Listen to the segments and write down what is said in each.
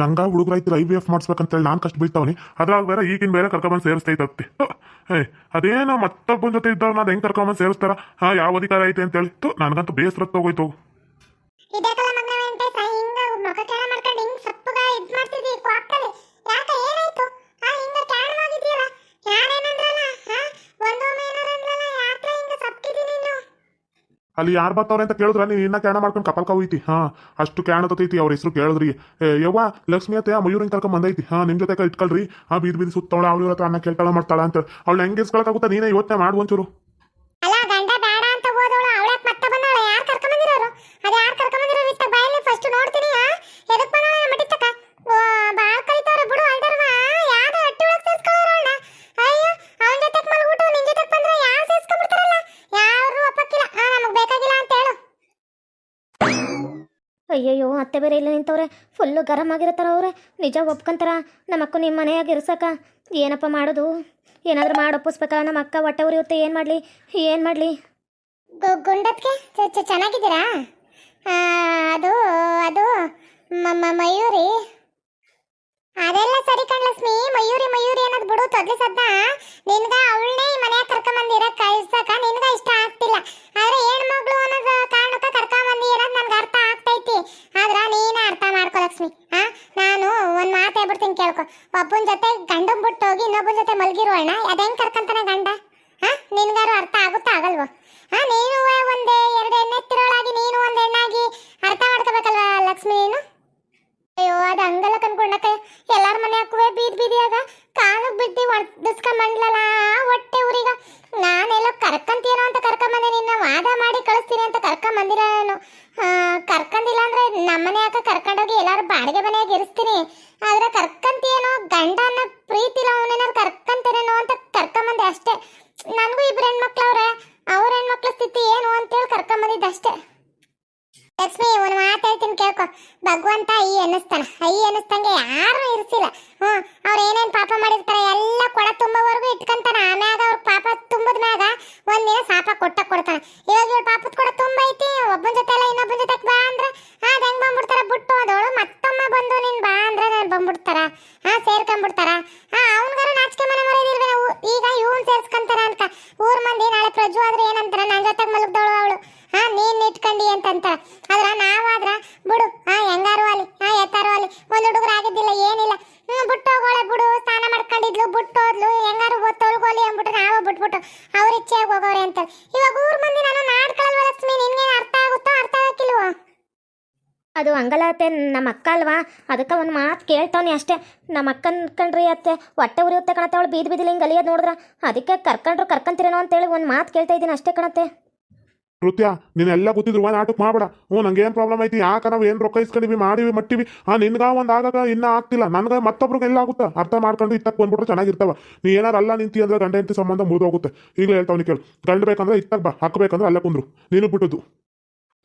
ನಂಗ ಹುಡುಗರಾಯ್ತು I B F ಮಾಡಿಸ್ಬೇಕಂತೇಳಿ ನಾನು ಕಷ್ಟ ಬೀಳ್ತಾವನಿ. ಅದ್ರಾಗ ಬೇರೆ ಈಗಿನ ಬೇರೆ ಕರ್ಕೊಂಬಂದು ಸೇರಿಸ್ತೈತತ್ತೆ ಏ ಅದೇನೋ ಮತ್ತೊಬ್ಬನ ಜೊತೆ ಇದ್ದವ್ರು ನಾನು ಹೆಂಗೆ ಕರ್ಕೊಂಬಂದು ಸೇರಿಸ್ತಾರ? ಹಾ, ಯಾವ ಅಧಿಕಾರ ಐತೆ ಅಂತೇಳಿ. ತು, ನನಗಂತೂ ಬೇಸರ ತಗೋಯ್ತು ಅಲ್ಲಿ ಯಾರು ಬರ್ತಾವ್ರೆ ಅಂತ ಕೇಳಿದ್ರ ನೀನು ಇನ್ನ ಕ್ಯಾಣ ಮಾಡ್ಕೊಂಡು ಕಪಲ್ ಹೋಯ್ತಿ ಹಾ, ಅಷ್ಟು ಕ್ಯಾಣ ತತೈತಿ ಅವ್ರ ಹೆಸರು ಕೇಳಿದ್ರಿ. ಯವ್ವ, ಲಕ್ಷ್ಮಿ ಅತ್ತೆ ಆ ಮಯೂರಿನ ಕರ್ಕೊಂಡ್ ಬಂದೈತಿ. ಹಾ, ನಿಮ್ ಜೊತೆ ಇಟ್ಕೊಳ್ರಿ. ಆ ಬೀದ್ ಬೀದಿ ಸುತ್ತವಳ, ಅವ್ರು ಹತ್ರ ಅನ್ನ ಕೇಳ್ತಾಳ, ಮಾಡ್ತಾಳ ಅಂತ. ಅವಳು ಹೆಂಗೆ ಇಸ್ಕೊಳಕಾಗುತ್ತ ನೀನೇ ಯೋಚನೆ ಮಾಡು ಒಂಚೂರು ಅಲ್ಲ ಗಂಡ ಬೇಡ ಅಂತ ಹೋದವಳು ಅವಳಕ್ ಮತ್ತೆ ಬಂದವಳ ಯಾರು ಕರ್ಕೊಂಡ್ ಬಂದಿರೋರು ಅದು ಯಾರು ಕರ್ಕೊಂಡ್ ಬಂದಿರೋರು ಇತ್ತ ಬಾಯಲ್ಲಿ ಫಸ್ಟ್ ನೋಡ್ತೀನಿ ಹಾ ಎದಕ್ ಬಂದವಳ ಮಟಿತಕ ಬಾಳ್ ಕಲಿತವ್ರ ಬಿಡು ಅಲ್ದರ್ವ ಯಾವ್ದು ಹಟ್ಟಿ ಒಳಗ್ ಸೇರ್ಸ್ಕೊಳ್ಳೋರವಳನ್ನ ಅಯ್ಯೋ ಅವನ ಜೊತೆ ಮಲ್ಬಿಟ್ಟು ನಿನ್ ಜೊತೆ ಬಂದ್ರೆ ಯಾರು ಸೇರ್ಸ್ಕೊಂಡ್ಬಿಡ್ತಾರಲ್ಲ ಯಾರು ಒಪ್ಪಕ್ಕಿಲ್ಲ ಹಾ ನಮಗ್ ಬೇಕಾಗಿಲ್ಲ ಅಂತ ಹೇಳು ಅಯ್ಯಯ್ಯೋ, ಅತ್ತೆ ಬೇರೆ ಇಲ್ಲ ನಿಂತವ್ರೆ. ಫುಲ್ಲು ಗರಂ ಆಗಿರ್ತಾರ ಅವ್ರೆ. ನಿಜ ಒಪ್ಕೊಂತಾರ. ನಮ್ಮ ಅಕ್ಕ ನಿಮ್ಮ ಮನೆಯಾಗ ಇರ್ಸಕ ಏನಪ್ಪ ಮಾಡೋದು? ಏನಾದ್ರು ಮಾಡಿ ಒಪ್ಪಿಸ್ಬೇಕಾ? ನಮ್ಮ ಅಕ್ಕ ಹೊಟ್ಟೆ ಉರಿಯುತ್ತೆ ಏನು ಮಾಡಲಿ? ಏನು ಮಾಡಲಿ? ಗುಂಡತ್ಗೆ ಚೆನ್ನಾಗಿದ್ದೀರಾ? ಅದು ಅದು ಮಯೂರಿ. ಅದೆಲ್ಲ ಸರಿ ಕಣ್ ಲಕ್ಷ್ಮಿ ಮಯೂರಿ ಮಯೂರಿ ಅನ್ನೋದು ಬಿಡು. ತೊದ್ಲಿ ಸದ್ದ. ನಿನ್ಗ ಅವಳನ್ನೇ ಈ ಮನ್ಯಾಗ ಕರ್ಕೊಂಬಂದಿರ ಕಳ್ಸಕ ನಿನ್ಗ ಇಷ್ಟ ಆಗ್ತಿಲ್ಲ. ಆದ್ರೆ ಹೆಣ್ಮಗ್ಳು ಅನ್ನೋದು ಕಾರಣಕ್ಕ ಕರ್ಕೊಂಬಂದಿ ಅನ್ನೋದು ನನ್ಗೆ ಅರ್ಥ ಆಗ್ತೈತಿ ಆದ್ರ ನೀನೇ ಅರ್ಥ ಮಾಡ್ಕೊ ಲಕ್ಷ್ಮಿ ಆ ನಾನು ಒಂದ್ ಮಾತು ಒಬ್ಬನ ಜೊತೆ ಗಂಡನ್ ಬಿಟ್ಟು ಹೋಗಿ ಇನ್ನೊಬ್ಬನ ಜೊತೆ ಮಲ್ಗಿರೋಣ ಅದ ಹೆಂಗ್ ಕರ್ಕಂತಾನೆ ಗಂಡ ಹಾ ನಿನ್ಗಾರು ಅರ್ಥ ಆಗುತ್ತಾ ಆಗಲ್ವೋ ಹಾ ನೀನು ಒಂದೇ ಎರಡು ಎಣ್ಣೆ ತಿರುಳಾಗಿ ನೀನು ಒಂದ್ ಹೆಣ್ಣಾಗಿ ಅರ್ಥ ಮಾಡ್ಕೋಬೇಕಲ್ವಾ ಲಕ್ಷ್ಮಿ ನೀನು ಅಯ್ಯೋ, ಅದು ಹಂಗಲ್ಲ ಕನ್ಕೊಂಡಕ್ಕ ಎಲ್ಲಾರ ಮನೆ ಹಾಕುವೆ ಬೀದ್ ಬೀದಿಯಾಗ. ಬಿಟ್ಟಿ ಬಿದ್ದಿ ಮಂಡ್ಲಲ್ಲ ಹೊಟ್ಟೆ ಊರಿಗ. ನಾನೆಲ್ಲ ಕರ್ಕಂತೀನೋ ಅಂತ ಕರ್ಕೊಂಬಂದೆ ನಿನ್ನ, ವಾದ ಮಾಡಿ ಕಳಿಸ್ತೀನಿ ಅಂತ ಕರ್ಕೊಂಬಂದಿರ ನಾನು. ಕರ್ಕಂದಿಲ್ಲ ಅಂದ್ರೆ ನಮ್ಮನೆ ಹಾಕ ಕರ್ಕೊಂಡೋಗಿ ಎಲ್ಲಾರು ಬಾಡಿಗೆ ಮನೆಯಾಗ ಇರಿಸ್ತೀನಿ. ಆದ್ರೆ ಕರ್ಕಂತೀನೋ ಗಂಡ ಒಂದಿನ ಸಾಪ ಕೊಟ್ಟ ಕೊಡ್ತಾನೆ. ಇವಾಗ ಇವಳು ಪಾಪದ ಕೊಡ ತುಂಬ ಐತಿ. ಒಬ್ಬನ ಜೊತೆ ಅಲ್ಲ, ಇನ್ನೊಬ್ಬನ ಜೊತೆ ಬಾ ಅಂದ್ರೆ, ಆ, ಹೆಂಗ್ ಬಂದ್ಬಿಡ್ತಾರ ಬಿಟ್ಟು ಅದವಳು ಮತ್ತೊಮ್ಮೆ ಬಂದು ನಿನ್ ಬಾ ಅಂದ್ರೆ ನಾನು ಬಂದ್ಬಿಡ್ತಾರ. ಹಾ ಸೇರ್ಕೊಂಡ್ಬಿಡ್ತಾರ. ಹಾ ಅವನ್ಗಾರ ನಾಚಿಕೆ ಮನೆ ಮರೆದಿಲ್ವೇ ಈಗ ಇವನ್ ಸೇರ್ಸ್ಕೊಂತಾರ ಅಂತ. ಊರ್ ಮಂದಿ ನಾಳೆ ಪ್ರಜ್ಜು ಆದ್ರೆ ಏನಂತಾರ? ನನ್ನ ಜೊತೆ ಮಲಗ್ದವಳು ಅವಳು. ಹಾ ನೀನ್ ಇಟ್ಕೊಂಡಿ ಅಂತಂತಾರ ಆದ್ರ ನಾವಾದ್ರ ಬಿಡು ಹಾ ಹೆಂಗಾರು ಅಲ್ಲಿ ಹಾ ಎತ್ತಾರು ಅಲ್ಲಿ ಒಂದ್ ಹುಡುಗರು ಆಗಿದ್ದಿಲ್ಲ ಏನಿಲ್ಲ ಹ್ಮ್ ಬಿಟ್ಟು ಹೋಗೋಳೆ ಬಿಡು ಸ್ನಾನ ಮಾಡ್ಕೊಂಡಿದ್ಲು ಬಿಟ್ಟು ಹೋದ್ಲು ಹೆಂಗಾರು ತೊಳ್ಗೋಲಿ ಅಂದ್ಬಿಟ್ಟು ನಾವು ಬಿಟ್ಬಿಟ್ಟು ಅವ್ರ ಇಚ್ಛೆಯಾಗಿ ಹೋಗೋರೆ ಅಂತ ಇವಾಗ ಊರ್ ಮಂದಿ ನಾನು ನಾಡ್ಕೊಳ್ಳಲ್ವ ಲಕ್ಷ್ಮಿ ನಿನ್ಗೆ ಅರ್ಥ ಆಗುತ್ತೋ ಅರ್ಥ ಆಗಕ್ಕಿಲ್ವೋ ಅದು ಹಂಗಲ್ಲ ಅತ್ತೆ ನಮ್ಮ ಅಕ್ಕ ಅಲ್ವಾ? ಅದಕ್ಕೆ ಒಂದು ಮಾತು ಕೇಳ್ತಾವನಿ ಅಷ್ಟೇ. ನಮ್ಮ ಅಕ್ಕನ ಕಣ್ರಿ ಅತ್ತೆ, ಹೊಟ್ಟೆ ಉರಿಯುತ್ತೆ ಕಣತ್ತೆ ಅವಳು, ಬೀದಿ ಬೀದಿಲಿ ಹಿಂಗೆ ಅಲಿಯೋದು ನೋಡಿದ್ರ. ಅದಕ್ಕೆ ಕರ್ಕೊಂಡ್ರು ಕರ್ಕೊಂತೀರೇನೋ ಅಂತೇಳಿ ಒಂದು ಮಾತು ಕೇಳ್ತಾ ಇದ್ದೀನಿ ಅಷ್ಟೇ ಕಣತ್ತೆ. ಕೃತ್ಯ ನೀನೆಲ್ಲ ಗೊತ್ತಿದ್ರು ಒಂದು ಆಟಕ್ಕೆ ಮಾಡಬೇಡ. ಹ್ಞೂ ನಂಗೆ ಪ್ರಾಬ್ಲಮ್ ಐತಿ? ಯಾಕೆ ನಾವು ಏನು ರೊಕ್ಕ ಇಸ್ಕೊಂಡಿವಿ, ಮಾಡಿವಿ, ಮಟ್ಟಿವಿ? ಆ ನಿನ್ಗ ಒಂದು ಆಗಾಗ ಇನ್ನೂ ಆಗ್ತಿಲ್ಲ. ನನಗೆ ಮತ್ತೊಬ್ರಿಗೆ ಎಲ್ಲ ಆಗುತ್ತೆ? ಅರ್ಥ ಮಾಡ್ಕೊಂಡು ಇತ್ತಕ್ಕೆ ಬಂದ್ಬಿಟ್ರೆ ಚೆನ್ನಾಗಿರ್ತಾವ. ನೀ ಏನಾರು ಅಲ್ಲ ನಿಂತಿ ಅಂದ್ರೆ ಗಂಡ ಹೆಂಡತಿ ಸಂಬಂಧ ಮುರಿದೋಗುತ್ತೆ. ಈಗಲೇ ಹೇಳ್ತಾವ್ ನೀ ಕೇಳು. ಗಂಡ ಬೇಕಂದ್ರೆ ಇತ್ತಕ್ಕೆ ಬಾ, ಹಾಕಬೇಕಂದ್ರೆ ಅಲ್ಲೇ ಕುಂದ್ರು. ನೀನು ಬಿಟ್ಟದ್ದು.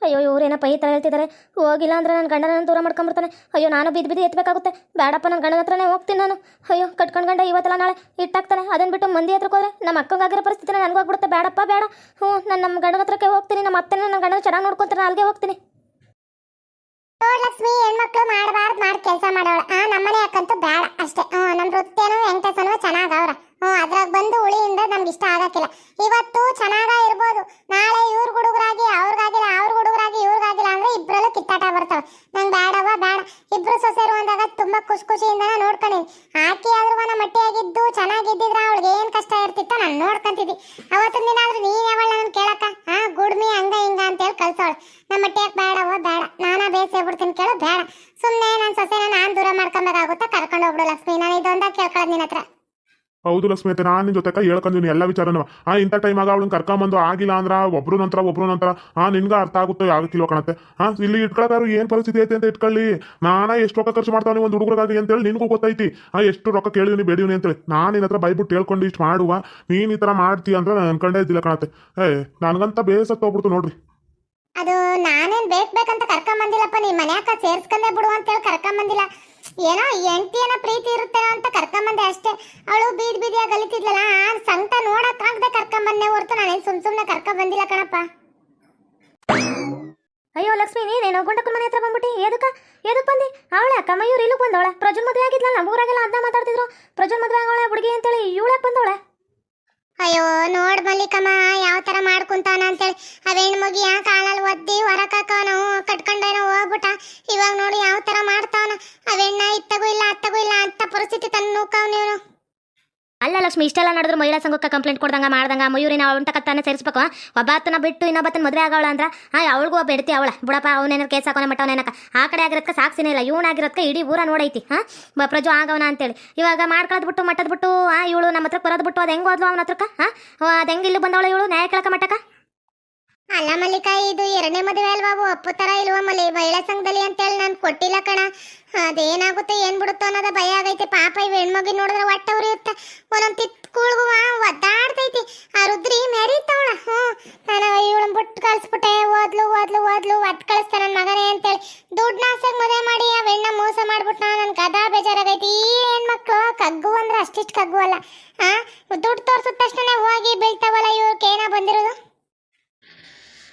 ಅಯ್ಯೋ ಇವ್ರೇನಪ್ಪ ಈ ಥರ ಹೇಳ್ತಿದ್ದಾರೆ ಹೋಗಿಲ್ಲ ಅಂದ್ರೆ ನನ್ನ ಗಂಡನ ದೂರ ಮಾಡ್ಕೊಂಬಿಡ್ತಾನೆ ಅಯ್ಯೋ, ನಾನು ಬಿದ್ದು ಬಿದ್ದು ಎತ್ತಬೇಕಾಗುತ್ತೆ ಬೇಡಪ್ಪ ನನ್ನ ಗಂಡನ ಹತ್ರನೇ ಹೋಗ್ತೀನಿ ನಾನು. ಅಯ್ಯೋ, ಕಟ್ಕೊಂಡು ಗಂಡ ಇವತ್ತಲ್ಲ ನಾಳೆ ಇಟ್ಟಾಗ್ತಾನೆ ಅದನ್ನ ಬಿಟ್ಟು ಮಂದಿ ಹತ್ರಕ್ಕೆ ಹೋದ್ರೆ ನಮ್ಮ ಅಕ್ಕಂಗಾಗಿರೋ ಪರಿಸ್ಥಿತಿನ ನನಗೆ ಹೋಗ್ಬಿಡುತ್ತೆ ಬೇಡಪ್ಪ ಬೇಡ ಹ್ಞೂ, ನಾನು ನಮ್ಮ ಗಂಡನ ಹತ್ರಕ್ಕೆ ಹೋಗ್ತೀನಿ. ನಮ್ಮ ಅತ್ತೆನ ನನ್ನ ಗಂಡನ ಚೆನ್ನಾಗಿ ನೋಡ್ಕೊತಾರೆ ಅಲ್ಲಿಗೆ ಹೋಗ್ತೀನಿ. ಲಕ್ಷ್ಮಿ, ಹೆಣ್ಮಕ್ಳು ಮಾಡಬಾರ್ದು, ಮಾಡಿ ಕೆಲಸ ಮಾಡೋಳ ಆ ನಮ್ಮನೆ ಯಾಕಂತೂ ಬೇಡ ಅಷ್ಟೇ. ಹ್ಞೂ ನಮ್ಮ ವೃತ್ತಿಯನು ಹೆಂಗಸನೂ ಚೆನ್ನಾಗವ್ರ. ಹ್ಞೂ, ಅದ್ರಾಗ ಬಂದು ಉಳಿಯಿಂದ ನಮ್ಗೆ ಇಷ್ಟ ಆಗಕ್ಕಿಲ್ಲ. ಇವತ್ತು ಚೆನ್ನಾಗ ಇರ್ಬೋದು. ನಾಳೆ ಇವ್ರ ಹುಡುಗರಾಗಿ ಅವ್ರಿಗಾಗಿಲ್ಲ ಅವ್ರ ಹುಡುಗರಾಗಿ ಇವ್ರಿಗಾಗಿಲ್ಲ ಅಂದ್ರೆ ಇಬ್ರಲ್ಲೂ ಕಿತ್ತಾಟ ಬರ್ತಾವ ನಂಗೆ ಬೇಡವ ಬೇಡ ಇಬ್ರು ಸೊಸೆರು ಅಂದಾಗ ತುಂಬಾ ಖುಷಿ ಖುಷಿಯಿಂದ ನೋಡ್ಕೊಂಡಿ. ಆಕಿ ಆದ್ರೂ ನಮ್ಮ ಮಟ್ಟಿಯಾಗಿದ್ದು ಚೆನ್ನಾಗಿದ್ದಿದ್ರ ಅವಳಿಗೆ ಏನ್ ಕಷ್ಟ ಇರ್ತಿತ್ತ ನಾನು ನೋಡ್ಕೊಂತಿದ್ದಿ. ಅವತ್ತಿನ ದಿನ ಆದ್ರೂ ನೀನ್ ಯಾವಳ ನನ್ನ ಕೇಳಕ್ಕ? ಹಾ ಗುಡ್ಮಿ ಹಂಗ ಹಿಂಗ ಅಂತೇಳಿ ಕಳ್ಸೋಳು ನಮ್ಮ ಮಟ್ಟಿಯಾಗ ಬೇಡವ ಬೇಡ ನಾನಾ ಬೇಸೆ ಬಿಡ್ತೀನಿ ಕೇಳು ಬೇಡ ಸುಮ್ಮನೆ ನನ್ನ ಸೊಸೆನ ನಾನು ದೂರ ಮಾಡ್ಕೊಬೇಕಾಗುತ್ತಾ ಕರ್ಕೊಂಡು ಹೋಗ್ಬಿಡು ಲಕ್ಷ್ಮಿ ನಾನು ಇದೊಂದ ಕೇಳ್ಕೊಳ್ಳೋದು ನಿನ್ನ ಹತ್ರ ಹೌದು ಲಕ್ಷ್ಮೀತೆ ಅಂತ ನಾನು ನಿನ್ನ ಜೊತೆಗೆ ಹೇಳ್ಕೊಂಡಿನಿ ಎಲ್ಲ ವಿಚಾರನೂ. ಆ, ಇಂಥ ಟೈಮಾಗ ಅವಳನ್ನ ಕರ್ಕೊಂಬಂದು ಆಗಿಲ್ಲ ಅಂದ್ರೆ, ಒಬ್ರು ನಂತರ ಒಬ್ರು ನಂತರ, ಆ, ನಿನ್ಗೆ ಅರ್ಥ ಆಗುತ್ತೋ ಆಗಕ್ಕಿಲ್ವ ಕಾಣುತ್ತೆ. ಹಾ ಇಲ್ಲಿ ಇಟ್ಕೊಳಕಾರು ಏನು ಪರಿಸ್ಥಿತಿ ಐತೆ ಅಂತ ಇಟ್ಕೊಳ್ಳಿ. ನಾನಾ ಎಷ್ಟು ರೊಕ್ಕ ಖರ್ಚು ಮಾಡ್ತಾನೆ ಒಂದು ಹುಡುಗರಿಗಾಗಿ ಅಂತೇಳಿ ನಿನಗೂ ಗೊತ್ತೈತಿ. ಆ, ಎಷ್ಟು ರೊಕ್ಕ ಕೇಳಿದೀನಿ ಬೇಡಿವ್ನಿ ಅಂತೇಳಿ ನಾನು ನಿನ್ನ ಹತ್ರ ಬೈಬಿಟ್ಟು ಹೇಳ್ಕೊಂಡು ಇಷ್ಟು ಮಾಡುವ. ನೀನು ಈ ತರ ಮಾಡ್ತೀಯ ಅಂದ್ರೆ ನಾನು ಅನ್ಕೊಂಡೇ ಇದ್ದಿಲ್ಲ ಕಾಣತ್ತೆ. ಏ, ನನಗಂತ ಬೇಸತ್ತು ಹೋಗ್ಬಿಡ್ತು ನೋಡ್ರಿ. ಅದು ನಾನೇನ್ ಬೇಕ್ ಬೇಕಂತ ಕರ್ಕೊಂಬಂದಿಲ್ಲಪ್ಪ ನೀ ಮನ್ಯಾಕ ಸೇರ್ಸ್ಕೊಂಡೆ ಬಿಡು ಅಂತೇಳಿ ಕರ್ಕೊಂಬಂದಿಲ್ಲ. ಏನೋ ಹೆಂಡತಿಯನ್ನ ಪ್ರೀತಿ ಇರುತ್ತೆ ಅಂತ ಕರ್ಕೊಂಬಂದೆ ಅಷ್ಟೇ. ಅವಳು ಬೀದಿ ಬೀದಿಯಾಗ ಗಲಿತಿದ್ಲಲ್ಲ ಆ ಸಂಕಟ ನೋಡಕ್ ಆಗದೆ ಕರ್ಕೊಂಬಂದೆ ಹೊರ್ತು ನಾನೇನ್ ಸುಮ್ ಸುಮ್ನೆ ಕರ್ಕೊಂಬಂದಿಲ್ಲ ಕಣಪ್ಪ. ಅಯ್ಯೋ ಲಕ್ಷ್ಮಿ ನೀನೇನು ಗುಂಡಕ್ಕನ ಮನೆ ಹತ್ರ ಬಂದ್ಬಿಟ್ಟು? ಎದಕ್ಕ? ಎದಕ್ಕೆ ಬಂದಿ? ಅವಳೆ ಅಕ್ಕ ಮಯೂರ್ ಇಲ್ಲಿಗೆ ಬಂದವಳೆ? ಪ್ರಜುನ್ ಮದುವೆ ಆಗಿದ್ಲಲ್ಲ ಊರಾಗೆಲ್ಲ ಅದನ್ನ ಮಾತಾಡ್ತಿದ್ರು. ಪ್ರಜುನ್ ಮದುವೆ ಆಗೋಳೆ ಹುಡುಗಿ ಅಂತೇಳಿ ಇವಳಕ್ಕೆ ಬಂದವಳೆ. ಅಯ್ಯೋ ನೋಡ್ ಮಲ್ಲಿಕಮ್ಮ ಯಾವ ತರ ಮಾಡ್ಕೊಂತಾನ ಅಂತೇಳಿ. ಅವ್ ಹೆಣ್ಮಗಿಯ ಕಾಲಲ್ಲಿ ಒದ್ದಿ ಹೊರಕಾಕವನು ಕಟ್ಕೊಂಡೇನೋ ಹೋಗ್ಬಿಟ್ಟ. ಇವಾಗ ನೋಡಿ ಯಾವ ತರ ಅವೆಣ್ಣ ಇತ್ತಗೂ ಇಲ್ಲ ಅತ್ತಗೂ ಇಲ್ಲ ಅಂತ ಪರಿಸ್ಥಿತಿ ತನ್ನ ನೀನು. ಅಲ್ಲ ಲಕ್ಷ್ಮಿ, ಇಷ್ಟೆಲ್ಲ ನಡೆದ್ರು ಮಹಿಳಾ ಸಂಘಕ್ಕೆ ಕಂಪ್ಲೇಂಟ್ ಕೊಡ್ದಂಗ ಮಾಡ್ದಂಗ, ಮಯೂರಿನ ಅವಳ ಕತ್ತಾನೆ ಸೇರಿಸ್ಬೇಕು ಒಬ್ಬಾತನ ಬಿಟ್ಟು ಇನ್ನೊಬ್ಬತನ ಮದುವೆ ಆಗವಳ ಅಂದ್ರ, ಆ, ಅವಳಿಗೂ ಒಬ್ಬ ಅವಳ. ಬುಡಪ್ಪ ಅವನೇನ ಕೇಸ್ ಹಾಕೋನೆ ಮಟ್ಟ ಅವನೇನಕ ಆ ಕಡೆ ಆಗಿರೋದಕ್ಕೆ ಸಾಕ್ಷಿನೇ ಇಲ್ಲ. ಇವನಾಗಿರೋದಕ್ಕೆ ಇಡೀ ಊರ ನೋಡೈತಿ ಹಾ ಪ್ರಜು ಆಗವನ ಅಂತೇಳಿ. ಇವಾಗ ಮಾಡ್ಕೊಳ್ಳೋದು ಬಿಟ್ಟು ಮಟ್ಟದ್ ಬಿಟ್ಟು, ಆ, ಇವಳು ನಮ್ಮ ಹತ್ರ ಬರೋದು ಬಿಟ್ಟು ಅದು ಹೆಂಗ್ ಹೋದ್ಲು ಅವನ ಹತ್ರಕ್ಕ ಹಾ ಅದು ಹೆಂಗ್ ಇಲ್ಲಿ ಬಂದವಳು ಇವಳು? ನ್ಯಾಯ ಕೇಳಕ ಮಟ್ಟಕ ಅಲ್ಲ ಮಲ್ಲಿಕ, ಇದು ಎರಡನೇ ಮದುವೆ ಅಲ್ವಾ? ಅಪ್ಪು ತರ ಇಲ್ವಾ ಮಲ್ಲಿ? ಮಹಿಳಾ ಸಂಘದಲ್ಲಿ ಅಂತೇಳಿ ನಾನು ಕೊಟ್ಟಿಲ್ಲ ಕಣ. ಅದೇನಾಗುತ್ತೆ, ಏನ್ ಬಿಡುತ್ತೋ ಅನ್ನೋದ ಭಯ ಆಗೈತೆ. ಪಾಪ ಇವ್ ಹೆಣ್ಮಗಿ ನೋಡಿದ್ರೆ ಹೊಟ್ಟೆ ಉರಿಯುತ್ತೆ. ಒಂದೊಂದ್ ತಿತ್ ಕೂಳ್ಗುವ, ಒದ್ದಾಡ್ತೈತಿ. ಆ ರುದ್ರಿ ಮೆರೀತವಳ. ಹ್ಮ್ ನಾನು ಇವಳು ಬಿಟ್ಟು ಕಳ್ಸ್ಬಿಟ್ಟೆ. ಓದ್ಲು ಓದ್ಲು ಓದ್ಲು ಒಟ್ ಕಳಿಸ್ತ ನನ್ನ ಮಗನೇ ಅಂತೇಳಿ. ದುಡ್ಡು ಆಸೆಗೆ ಮದುವೆ ಮಾಡಿ, ಆ ಹೆಣ್ಣ ಮೋಸ ಮಾಡ್ಬಿಟ್ಟ ನನ್ ಗದಾ ಬೇಜಾರಾಗೈತಿ. ಈ ಹೆಣ್ಮಕ್ಳು ಕಗ್ಗು ಅಂದ್ರೆ ಅಷ್ಟಿಷ್ಟು ಕಗ್ಗು ಅಲ್ಲ. ಹಾ ದುಡ್ಡು ತೋರ್ಸಿದ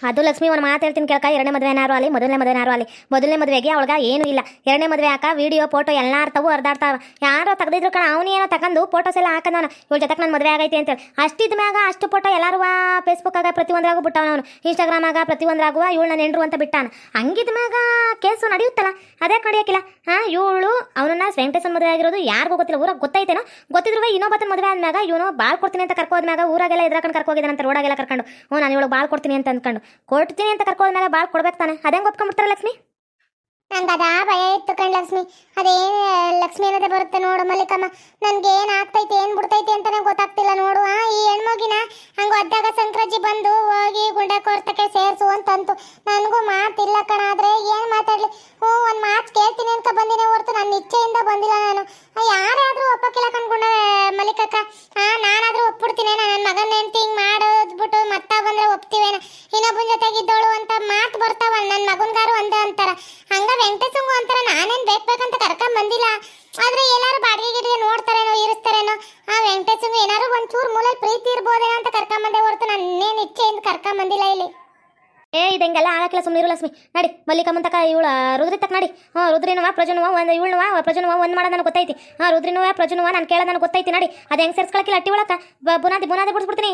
ಅದು ಲಕ್ಷ್ಮಿ, ಒಂದು ಮಾತು ಹೇಳ್ತೀನಿ ಕೇಳ್ಕ ಎರಡನೇ ಮದುವೆ ಏನಾರು ಅಲ್ಲಿ ಮೊದಲನೇ ಮದುವೆ ಏನಾರು ಅಲ್ಲಿ ಮೊದಲನೇ ಮದುವೆಗೆ ಅವಳಗ ಏನೂ ಇಲ್ಲ. ಎರಡನೇ ಮದುವೆ ಹಾಕ ವಿಡಿಯೋ ಫೋಟೋ ಎಲ್ಲ ಅರ್ಥವು ಹರಿದಾಡ್ತಾವ ಯಾರೋ ತೆಗೆದಿದ್ರು ಕಣ ಅವನೇನೋ ತಗೊಂಡು ಫೋಟೋಸ್ ಎಲ್ಲ ನಾನು ಇವಳ ಜೊತೆಗೆ ನನ್ನ ಮದುವೆ ಆಗೈತಿ ಅಂತೇಳಿ. ಅಷ್ಟಿದ ಮ್ಯಾಗ ಅಷ್ಟು ಫೋಟೋ ಎಲ್ಲರೂ ಫೇಸ್ಬುಕ್ಕಾಗ ಪ್ರತಿಯೊಂದ್ರಾಗೂ ಬಿಟ್ಟವನು ಅವನು. ಇನ್ಸ್ಟಾಗ್ರಾಮಾಗ ಪ್ರತಿಯೊಂದ್ರಾಗುವ ಇವಳು ನನ್ನ ಹೆಂಡ್ರು ಅಂತ ಬಿಟ್ಟಾನ. ಹಂಗಿದ ಮ್ಯಾಗ ಕೇಸು ನಡೆಯುತ್ತಲ್ಲ? ಅದೇ ನಡೆಯೋಕಿಲ್ಲ ಹಾಂ ಇವಳು ಅವನನ್ನ ವೆಂಕಟೇಶನ್ ಮದುವೆ ಆಗಿರೋದು ಯಾರಿಗೂ ಗೊತ್ತಿಲ್ಲ. ಊರಾಗ ಗೊತ್ತೈತೇನೋ? ಗೊತ್ತಿದ್ರು ಇನ್ನೊಬ್ಬತನ ಮದುವೆ ಆದ್ಮ್ಯಾಗ ಇವನು ಬಾಳ್ ಕೊಡ್ತೀನಿ ಅಂತ ಕರ್ಕೋದ್ಮ್ಯಾಗ ಊರಾಗೆಲ್ಲ ಇದ್ರಾಕೊಂಡು ಕರ್ಕೋಗಿದ್ದಾನಂತ ರೋಡಾಗೆಲ್ಲ ಕರ್ಕೊಂಡು. ಹ್ಞೂ, ನಾನು ಇವಳು ಬಾಳ್ ಕೊಡ್ತೀನಿ ಅಂತ ಅಂದ್ಕೊಂಡು. ಕೊಡ್ತೀನಿ ಅಂತ ಕರ್ಕೋದ್ಮ್ಯಾಗ ಬಾಳ್ ಕೊಡ್ಬೇಕು ತಾನೆ. ಅದೇ ಒಪ್ಕೊಂಡ್ಬಿಡ್ತಾರೆ ಲಕ್ಷ್ಮಿ? ನಂಗೆ ಅದಾ ಭಯ ಇತ್ತು ಕಣ್ ಲಕ್ಷ್ಮಿ. ಅದೇನು ಲಕ್ಷ್ಮಿ ಅನ್ನೋದೇ ಬರುತ್ತೆ ನೋಡು ಮಲ್ಲಿಕಮ್ಮ. ನನ್ಗೆ ಏನ್ ಆಗ್ತೈತಿ, ಏನ್ ಬಿಡ್ತೈತೆ ಅಂತಾನೆ ಗೊತ್ತಾಗ್ತಿಲ್ಲ ನೋಡು. ಆ, ಈ ಹೆಣ್ಮಗಿನ ಹಂಗ ಅದ್ದಾಗ ಸಂಕ್ರಾಂತಿ ಬಂದು ಹೋಗಿ ಗುಂಡೆ ಕೊರ್ತಕ್ಕೆ ಸೇರ್ಸು ಅಂತಂತು. ನನಗೂ ಮಾತಿಲ್ಲ ಕಣ, ಆದ್ರೆ ಏನ್ ಮಾತಾಡ್ಲಿ ಹ್ಞೂ ಒಂದ್ ಮಾತು ಕೇಳ್ತೀನಿ ಅಂತ ಬಂದಿನೇ ಹೊರತು ನನ್ನ ಇಚ್ಛೆಯಿಂದ ಬಂದಿಲ್ಲ ನಾನು ಆ, ಯಾರಾದ್ರೂ ಒಪ್ಪಕ್ಕಿಲ್ಲ ಕಣ್ಕೊಂಡ ಮಲ್ಲಿಕಕ್ಕ ಹಾ ನಾನಾದ್ರೂ ಒಪ್ಪಿಡ್ತೀನಿ ನನ್ನ ಮಗನ ಹೆಂಡತಿ ಹಿಂಗ್ ಮಾಡೋದ್ಬಿಟ್ಟು ಮತ್ತ ಬಂದ್ರೆ ಒಪ್ತೀವೇನ ಇನ್ನೊಬ್ಬನ ಜೊತೆಗಿದ್ದೋಳು ಅಂತ ಮಾತು ಬರ್ತಾವ ಅಂದ ಅಂತಾರ. ಹಂಗ ವೆಂಕಟೇಶಂಗು ಅಂತಾರ ನಾನೇನ್ ಬೇಕ್ ಬೇಕಂತ ಕರ್ಕೊಂಡ್ ಬಂದಿಲ್ಲ. ಆದ್ರೆ ಎಲ್ಲಾರು ಬಾಡಿಗೆ ಗಿಡಿಗೆ ನೋಡ್ತಾರೇನೋ ಇರಿಸ್ತಾರೇನೋ ಆ ವೆಂಕಟೇಶಂಗು ಏನಾರು ಒಂಚೂರು ಮೂಲೆ ಪ್ರೀತಿ ಇರ್ಬೋದೇನೋ ಅಂತ ಕರ್ಕೊಂಡ್ ಬಂದೆ ಹೊರತು ನನ್ನೇನ್ ಇಚ್ಛೆಯಿಂದ ಕರ್ಕೊಂಡ್ ಬಂದಿಲ್ಲ ಇಲ್ಲಿ. ಏ, ಇದಂಗೆಲ್ಲ ಆಗಕ್ಕಿಲ್ಲ ಸುಮ್ಮನೆ ಇರೋ ಲಕ್ಷ್ಮಿ. ನಡಿ ಮಲ್ಲಿಕಮ್ಮನ್ ತಕ ಇವಳ ರುದ್ರಿ ತಕ್ಕ ನಡಿ. ಹಾಂ, ರುದ್ರಿನವ, ಪ್ರಜನುವ, ಒಂದು ಇವಳುವ ಪ್ರಜನುವ ಒಂದು ಮಾಡೋದು ನನಗೆ ಗೊತ್ತೈತಿ. ಹಾಂ, ರುದ್ರಿನುವ, ಪ್ರಜನುವ, ನಾನು ಕೇಳೋದು ನನಗೆ ಗೊತ್ತೈತಿ, ನಡಿ. ಅದು ಹೆಂಗೆ ಸೇರ್ಸ್ಕೊಳಕಿಲ್ಲ ಅಟ್ಟಿ ಒಳಕ ಬುನಾದಿ ಬುನಾದಿ ಬಿಡ್ಸ್ಬಿಡ್ತೀನಿ.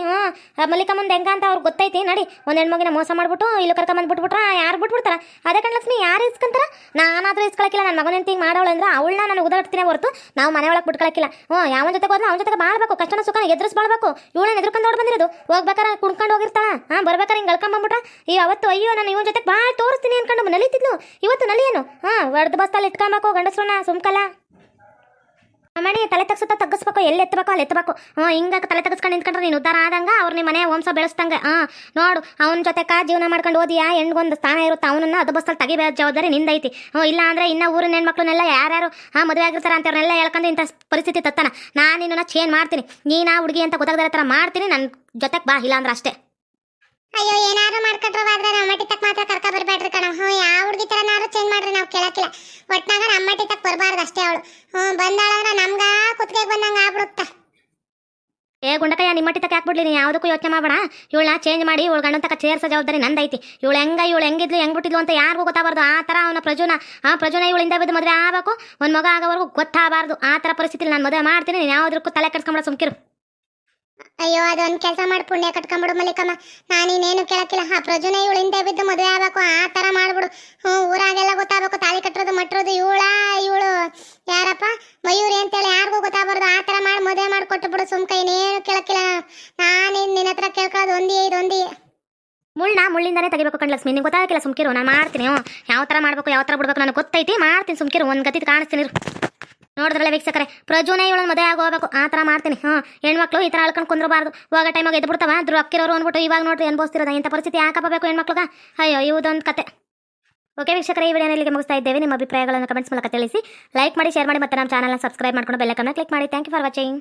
ಹಾಂ ಮಲ್ಲಿಕಮ್ಮಂದು ಹೆಂಗ ಅಂತ ಅವ್ರಿಗೆ ಗೊತ್ತೈತಿ, ನಡಿ. ಒಂದು ಹೆಣ್ಮಗಿನ ಮೋಸ ಮಾಡ್ಬಿಟ್ಟು, ಇಲ್ಲಿ ಕರ್ಕೊಂಬಂದು ಬಿಟ್ಬಿಟ್ರ, ಯಾರು ಬಿಟ್ಬಿಡ್ತಾರ? ಅದೇ ಕಣ್ ಲಕ್ಷ್ಮಿ, ಯಾರು ಇಸ್ಕೊಂತಾರ? ನಾನಾದ್ರೂ ಇಸ್ಕೊಳಕಿಲ್ಲ ನನ್ನ ಮಗನ ಹೆಂಡತಿ ಮಾಡೋಳು ಅಂದ್ರೆ ಅವಳನ್ನ ನಾನು ಉದಾಡ್ತೀನಿ ಹೊರತು, ನಾವು ಮನೆ ಒಳಗೆ ಬಿಟ್ಕೊಳಕಿಲ್ಲ. ಹ್ಞೂ ಯಾವ ಜೊತೆ ಹೋದ್ರೆ ಅವನ ಜೊತೆಗೆ ಬಾಳ್ಬೇಕು, ಕಷ್ಟನ ಸುಖ ಎದ್ರಸ್ ಬಾಳ್ಬೇಕು ಇವಳನ್ನ ಎದುರ್ಕೊಂಡು ಬಂದಿರೋದು ಹೋಗ್ಬೇಕಾರೆ ಕುಣ್ಕೊಂಡು ಹೋಗಿರ್ತಾಳ? ಹಾಂ, ಬರ್ಬೇಕಾರೆ ಹಿಂಗೆ ಗಳ್ಕೊಂಬಂದ್ಬಿಟ್ಟ ಈ ಅವತ್ತು ಅಯ್ಯೋ ನಾನು ಇವನ ಜೊತೆ ಭಾಳ ತೋರಿಸ್ತೀನಿ ಅನ್ಕೊಂಡು ನಲಿತಿದ್ಲು. ಇವತ್ತು ನಲಿಯೇನು? ಹಾಂ ಒಡ್ದು ಬಸ್ತಲ್ಲಿ ಇಟ್ಕೊಂಬೇಕು ಗಂಡಸ್ರನ್ನ ಸುಮ್ಕಲ್ಲ ಮಣಿ, ತಲೆ ತಗ್ಸುತ್ತಾ ತಗ್ಗಿಸ್ಬೇಕು, ಎಲ್ಲಿ ಎತ್ತಬೇಕು ಅಲ್ಲಿ ಎತ್ತಬೇಕು ಹಾ ಹಿಂಗೆ ತಲೆ ತಗ್ಸ್ಕೊಂಡು ನಿಂತ್ಕೊಂಡ್ರೆ ನೀನು ಉದ್ದಾರ ಆದಂಗ, ಅವ್ರ ನಿಮ್ಮ ಮನೆ ವಂಶ ಬೆಳೆಸ್ದಂಗೆ. ಹಾ, ನೋಡು, ಅವನ ಕಾ ಜೀವನ ಮಾಡ್ಕೊಂಡು ಓದಿಯಾ, ಹೆಣ್ಗೊಂದು ಸ್ಥಾನ ಇರುತ್ತೆ, ಅವನನ್ನ ಅದು ಬಸ್ಸಲ್ಲಿ ತೆಗಿಬೇಕ ಜವಾಬ್ದಾರಿ ನಿಂದೈತಿ. ಹ್ಞೂ ಇಲ್ಲ ಅಂದ್ರೆ ಇನ್ನ ಊರಿನ ಹೆಣ್ಮಕ್ಳನ್ನೆಲ್ಲ ಯಾರ್ಯಾರು, ಹಾಂ, ಮದುವೆ ಆಗಿರ್ತಾರೆ ಅಂತವ್ರನ್ನೆಲ್ಲ ಹೇಳ್ಕೊಂಡು ಇಂಥ ಪರಿಸ್ಥಿತಿ ತತ್ತಾನ. ನಾನು ನಿನ್ನ ಚೇಂಜ್ ಮಾಡ್ತೀನಿ. ನೀನಾ ಹುಡುಗಿ ಅಂತ ಗೊತ್ತಾಗದ ಥರ ಮಾಡ್ತೀನಿ ನನ್ನ ಜೊತೆಗೆ ಬಾ ಇಲ್ಲ ಅಂದ್ರೆ ಅಷ್ಟೇ. ಅಯ್ಯೋ ಏನಾರು ಮಾಡ್ಕೊಂಡ್ರವ ಆದ್ರೆ ನಮ್ಮ ಮಟ್ಟಿ ತಕ್ಕ ಮಾತ್ರ ಕರ್ಕ ಬರ್ಬೇಡ್ರಿ ಕಣ ಹ್ಞೂ ಯಾವ ಹುಡುಗಿ ತರನಾರು ಚೇಂಜ್ ಮಾಡ್ರಿ ನಾವು ಕೇಳಕ್ಕಿಲ್ಲ ಒಟ್ನಾಗ ನಮ್ಮ ಮಟ್ಟಿ ತಕ್ಕ ಬರಬಾರ್ದು ಅಷ್ಟೇ ಅವಳು ಹ್ಞೂ ಬಂದಾಳಂದ್ರೆ ನಮ್ಗ ಕುತ್ತಿಗೆ ಬಂದಂಗ ಆಗ್ಬಿಡುತ್ತ ಏ ಗುಂಡಕಯ್ಯ ನಿಮ್ಮ ಮಟ್ಟಿ ತಕ್ಕ ಹಾಕ್ಬಿಡ್ಲಿ ನೀನು ಯಾವುದಕ್ಕೂ ಯೋಚನೆ ಮಾಡಬೇಡ. ಇವಳನ್ನ ಚೇಂಜ್ ಮಾಡಿ ಇವಳು ಗಂಡನ ತಕ್ಕ ಜವಾಬ್ದಾರಿ ನಂದೈತಿ. ಇವಳು ಹೆಂಗ, ಇವಳು ಹೆಂಗಿದ್ಲು, ಹೆಂಗ್ ಬಿಟ್ಟಿದ್ಲು ಅಂತ ಯಾರಿಗೂ ಗೊತ್ತಾಗಬಾರ್ದು. ಆ ಥರ ಅವನ ಪ್ರಜುನ, ಆ ಪ್ರಜುನ ಇವಳಿಂದ ಬಿದ್ದು ಮದುವೆ ಆಗಬೇಕು. ಒಂದು ಮಗ ಆಗೋವರೆಗೂ ಗೊತ್ತಾಗಬಾರ್ದು. ಆ ಥರ ಪರಿಸ್ಥಿತಿಲಿ ನಾನು ಮದುವೆ ಮಾಡ್ತೀನಿ. ನೀನು ಯಾವುದಕ್ಕೂ ತಲೆ ಕೆಡ್ಸ್ಕೊಂಬಿಡ ಸುಮ್ಕಿರು. ಅಯ್ಯೋ, ಅದೊಂದು ಕೆಲಸ ಮಾಡಿ, ಪುಣ್ಯ ಕಟ್ಕೊಂಬಿಡು ಮಲ್ಲಿಕಮ್ಮ. ನಾನೀನೇನು ಕೇಳಕ್ಕಿಲ್ಲ. ಆ ಪ್ರಜುನ ಇವಳು ಹಿಂದೆ ಬಿದ್ದು ಮದುವೆ ಆಗಬೇಕು. ಆ ಥರ ಮಾಡ್ಬಿಡು. ಹ್ಞೂ ಊರಾಗೆಲ್ಲ ಗೊತ್ತಾಗಬೇಕು. ತಾಳಿ ಕಟ್ಟೋದು ಮಟ್ಟರೋದು ಇವಳ, ಇವಳು. ಮುಳ್ಳಿಂದಾನೇ ತೆಗಿಬೇಕು ಕಣ್ ಲಕ್ಷ್ಮಿ. ನಿಂಗೆ ಗೊತ್ತಾಗಿಲ್ಲ ಸುಮ್ಕಿರು, ನಾನು ಮಾಡ್ತೀನಿ. ಯಾವ ಥರ ಮಾಡಬೇಕು, ಯಾವ ಥರ ಬಿಡ್ಬೇಕು ನನಗೆ ಗೊತ್ತೈತಿ? ಮಾಡ್ತೀನಿ ಸುಮ್ಕಿರು, ಒಂದು ಗತಿ ಕಾಣಿಸ್ತೀನಿ. ನೋಡಿದ್ರಲ್ಲ ವೀಕ್ಷಕರೇ, ಪ್ರಜುನೇ ಇವಳನ್ನ ಮದುವೆ ಆಗೋಬೇಕು ಹೋಗ್ಬೇಕು. ಆ ಥರ ಮಾಡ್ತೀನಿ. ಹಾಂ ಹೆಣ್ಮಕ್ಳು ಈ ಥರ ಅಳ್ಕೊಂಡು ಕುಂದ್ರಬಾರ್ದು. ಹೋಗೋ ಟೈಮಾಗ ಎದ್ದು ಬಿಡ್ತಾವ ಅಕ್ಕಿರೋರು ಅಂದ್ಬಿಟ್ಟು ಇವಾಗ ನೋಡ್ರಿ ಅನ್ಬೋಸ್ತಿರೋದ ಇಂಥ ಪರಿಸ್ಥಿತಿ ಯಾಕಪ್ಪಬೇಕು ಹೆಣ್ಮಕ್ಳಿಗೆ? ಅಯ್ಯೋ, ಇವುದೊಂದು ಕತೆ. ಓಕೆ ವೀಕ್ಷಕರೇ, ಈ ವಿಡಿಯೋನ ಇಲ್ಲಿಗೆ ಮುಗಿಸ್ತಾ ಇದ್ದೇವೆ. ನಿಮ್ಮ ಅಭಿಪ್ರಾಯಗಳನ್ನು ಕಮೆಂಟ್ಸ್ ಮೂಲಕ ತಿಳಿಸಿ. ಲೈಕ್ ಮಾಡಿ, ಶೇರ್ ಮಾಡಿ, ಮತ್ತೆ ನಮ್ಮ ಚಾನಲ್ನ ಸಬ್ಸ್ಕ್ರೈಬ್ ಮಾಡ್ಕೊಂಡು ಬೆಲ್ಲಕನ್ನ ಕ್ಲಿಕ್ ಮಾಡಿ. Thank you for watching.